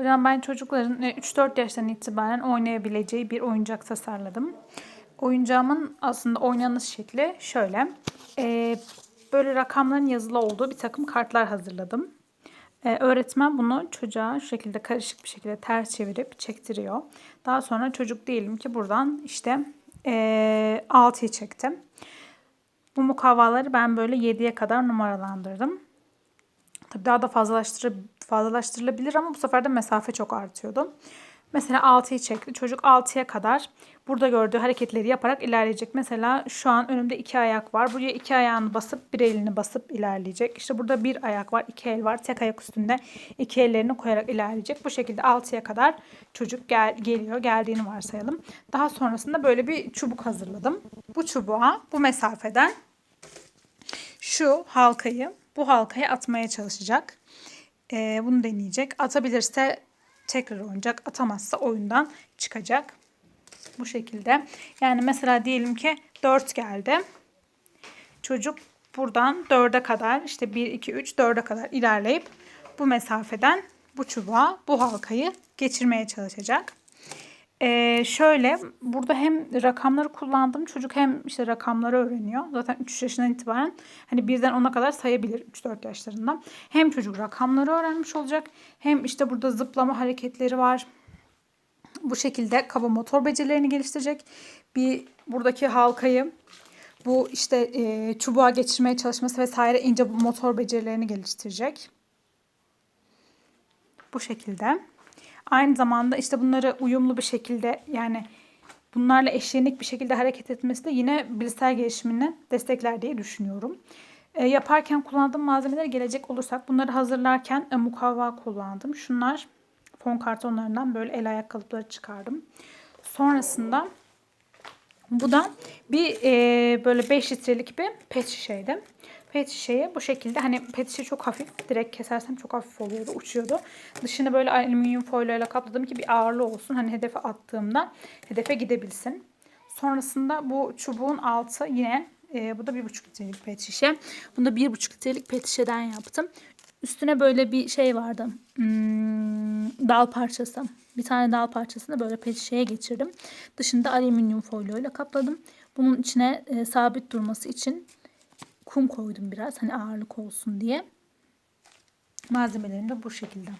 Hocam ben çocukların e, 3-4 yaştan itibaren oynayabileceği bir oyuncak tasarladım. Oyuncağımın aslında oynanış şekli şöyle. Ee, böyle rakamların yazılı olduğu bir takım kartlar hazırladım. Ee, öğretmen bunu çocuğa şu şekilde karışık bir şekilde ters çevirip çektiriyor. Daha sonra çocuk diyelim ki buradan işte ee, 6'yı çektim. Bu mukavvaları ben böyle 7'ye kadar numaralandırdım. Tabii daha da fazlalaştırı, fazlalaştırılabilir ama bu sefer de mesafe çok artıyordu. Mesela 6'yı çekti. Çocuk 6'ya kadar burada gördüğü hareketleri yaparak ilerleyecek. Mesela şu an önümde iki ayak var. Buraya iki ayağını basıp bir elini basıp ilerleyecek. İşte burada bir ayak var, iki el var. Tek ayak üstünde iki ellerini koyarak ilerleyecek. Bu şekilde 6'ya kadar çocuk gel geliyor. Geldiğini varsayalım. Daha sonrasında böyle bir çubuk hazırladım. Bu çubuğa bu mesafeden şu halkayı bu halkaya atmaya çalışacak. Ee, bunu deneyecek. Atabilirse tekrar oynayacak. Atamazsa oyundan çıkacak. Bu şekilde. Yani mesela diyelim ki 4 geldi. Çocuk buradan 4'e kadar işte 1, 2, 3, 4'e kadar ilerleyip bu mesafeden bu çubuğa bu halkayı geçirmeye çalışacak. Ee, şöyle burada hem rakamları kullandım. Çocuk hem işte rakamları öğreniyor. Zaten 3 yaşından itibaren hani birden 10'a kadar sayabilir 3-4 yaşlarında. Hem çocuk rakamları öğrenmiş olacak. Hem işte burada zıplama hareketleri var. Bu şekilde kaba motor becerilerini geliştirecek. Bir buradaki halkayı bu işte e, çubuğa geçirmeye çalışması vesaire ince motor becerilerini geliştirecek. Bu şekilde. Aynı zamanda işte bunları uyumlu bir şekilde yani bunlarla eşlenik bir şekilde hareket etmesi de yine bilişsel gelişimini destekler diye düşünüyorum. E, yaparken kullandığım malzemeleri gelecek olursak bunları hazırlarken e, mukavva kullandım. Şunlar fon kartonlarından böyle el ayak kalıpları çıkardım. Sonrasında bu da bir e, böyle 5 litrelik bir pet şişeydi. Pet şişeyi bu şekilde hani pet şişe çok hafif. Direkt kesersem çok hafif oluyordu, uçuyordu. Dışını böyle alüminyum folyoyla kapladım ki bir ağırlığı olsun. Hani hedefe attığımda hedefe gidebilsin. Sonrasında bu çubuğun altı yine e, bu da bir buçuk litrelik pet şişe. Bunu da bir buçuk litrelik pet şişeden yaptım. Üstüne böyle bir şey vardı. Hmm, dal parçası. Bir tane dal parçasını böyle pet şişeye geçirdim. Dışında alüminyum folyoyla kapladım. Bunun içine e, sabit durması için kum koydum biraz. Hani ağırlık olsun diye. Malzemelerim de bu şekilde.